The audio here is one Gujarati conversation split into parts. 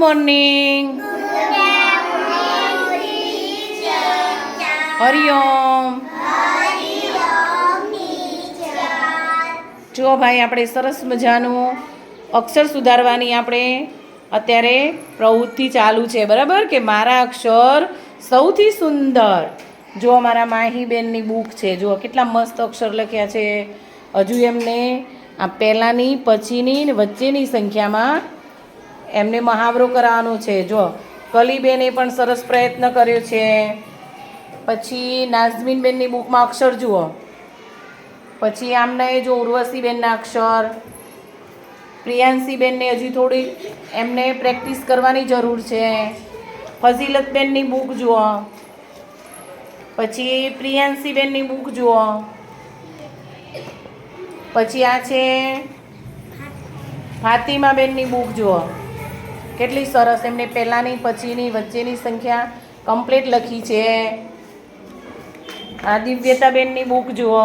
મોર્નિંગ હરિઓમ જુઓ ભાઈ, આપણે સરસ મજાનું અક્ષર સુધારવાની આપણે અત્યારે પ્રવૃત્તિ ચાલુ છે, બરાબર? કે મારા અક્ષર સૌથી સુંદર. જો મારા માહીબેનની બુક છે, જુઓ કેટલા મસ્ત અક્ષર લખ્યા છે. હજુ એમને આ પહેલાંની, પછીની વચ્ચેની સંખ્યામાં એમને મહાવરો કરાવવાનો છે. જો, કલીબેને પણ સરસ પ્રયત્ન કર્યો છે. પછી નાઝમીનબેનની બુકમાં અક્ષર જુઓ. પછી આમને જો ઉર્વશીબેનના અક્ષર, પ્રિયાંશીબેનને હજી થોડી એમને પ્રેક્ટિસ કરવાની જરૂર છે. ફઝીલતબેનની બુક જુઓ. પછી પ્રિયાંશીબેનની બુક જુઓ. પછી આ છે ફાતિમાબેનની બુક જુઓ. કેટલી સરસ એમને પહેલાંની, પછીની, વચ્ચેની સંખ્યા કમ્પ્લીટ લખી છે. આ દિવ્યતાબેનની બુક જુઓ.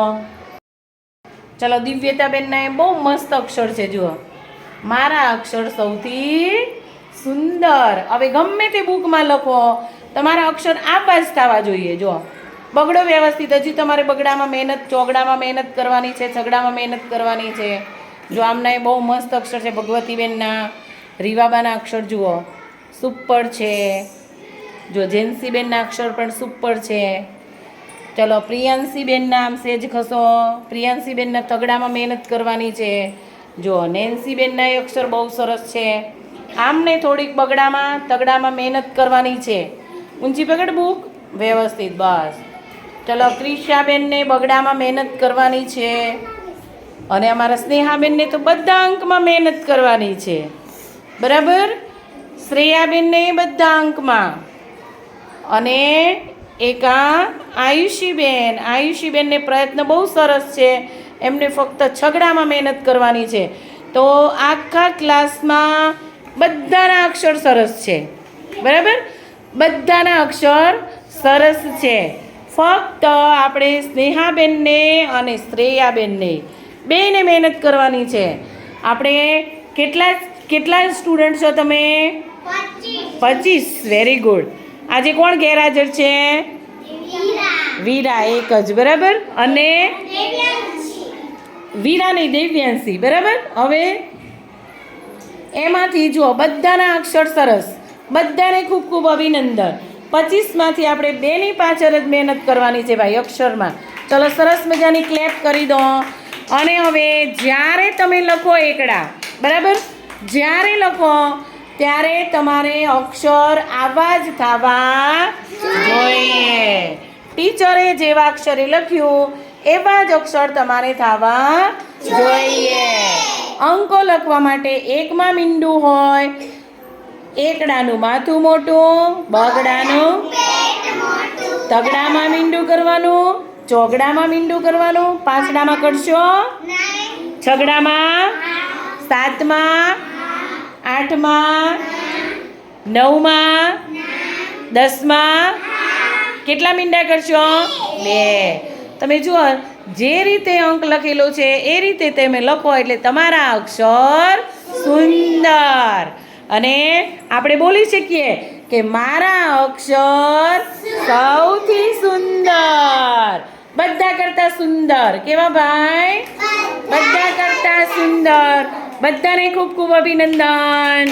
ચલો, દિવ્યતાબેનના એ બહુ મસ્ત અક્ષર છે, જુઓ. મારા અક્ષર સૌથી સુંદર. હવે ગમે તે બુકમાં લખો, તમારા અક્ષર આવા જ થવા જોઈએ જો બગડો વ્યવસ્થિત, હજી તમારે બગડામાં મહેનત, ચોગડામાં મહેનત કરવાની છે છગડામાં મહેનત કરવાની છે. જો આમના એ બહુ મસ્ત અક્ષર છે, ભગવતીબેનના. રીવાબાના અક્ષર જુઓ. સુપર છે. જો જેન્સીબેનના અક્ષર પણ સુપર છે. ચલો, પ્રિયાંશીબેનના આમ સેજ ખસો. પ્રિયાંશીબેનના તગડામાં મહેનત કરવાની છે. જો નેન્સીબેનના એ અક્ષર બહુ સરસ છે. આમને થોડીક બગડામાં, તગડામાં મહેનત કરવાની છે. ઊંચી પકડ બુક? વ્યવસ્થિત, બસ. ચલો ક્રિશાબેનને બગડામાં મહેનત કરવાની છે. અને અમારા સ્નેહાબેનને તો બધા અંકમાં મહેનત કરવાની છે. બરાબર? શ્રેયાબેનને બધા અંકમાં. અને એક આ આયુષીબેન. આયુષીબેનને પ્રયત્ન બહુ સરસ છે. એમને ફક્ત છગડામાં મહેનત કરવાની છે. તો આખા ક્લાસમાં બધાના અક્ષર સરસ છે. બરાબર? બધાના અક્ષર સરસ છે. ફક્ત આપણે સ્નેહાબેનને અને શ્રેયાબેનને બેને મહેનત કરવાની છે. આપણે કેટલા કેટલા સ્ટુડન્ટ છો તમે? પચીસ. વેરી ગુડ આજે કોણ ગેરહાજર છે? વીરા. એક જ. બરાબર? અને? વીરા નહીં દેવ્યાંશી. બરાબર? હવે એમાંથી જુઓ બધાના અક્ષર સરસ. બધાને ખૂબ ખૂબ અભિનંદન. પચીસમાંથી આપણે બેની પાછળ જ મહેનત કરવાની છે ભાઈ અક્ષરમાં. ચલો સરસ મજાની ક્લેપ કરી દો. અને હવે જ્યારે તમે લખો એકડા બરાબર? જ્યારે લખો ત્યારે તમારે અક્ષર આવા જ થવા જોઈએ. ટીચરે જેવા અક્ષરે લખ્યું, એવા જ અક્ષર તમારે થવા જોઈએ. અંકો લખવા માટે એકમાં મીંડું હોય, એકડાનું માથું મોટું, બગડાનું તગડામાં મીંડું કરવાનું, ચોગડામાં મીંડું કરવાનું, પાંચડામાં કરશો? છગડામાં? સાતમાં? આઠમાં? નવમાં? દસમાં? કેટલા મીંડા કરશો? બે. તમે જુઓ, જે રીતે અંક લખેલો છે, એ રીતે તમે લખો એટલે તમારા અક્ષર સુંદર. અને આપણે બોલી શકીએ કે મારા અક્ષર સૌથી સુંદર. બધા કરતા સુંદર. કેવા ભાઈ? બધા કરતા સુંદર. બધાને ખૂબ ખૂબ અભિનંદન.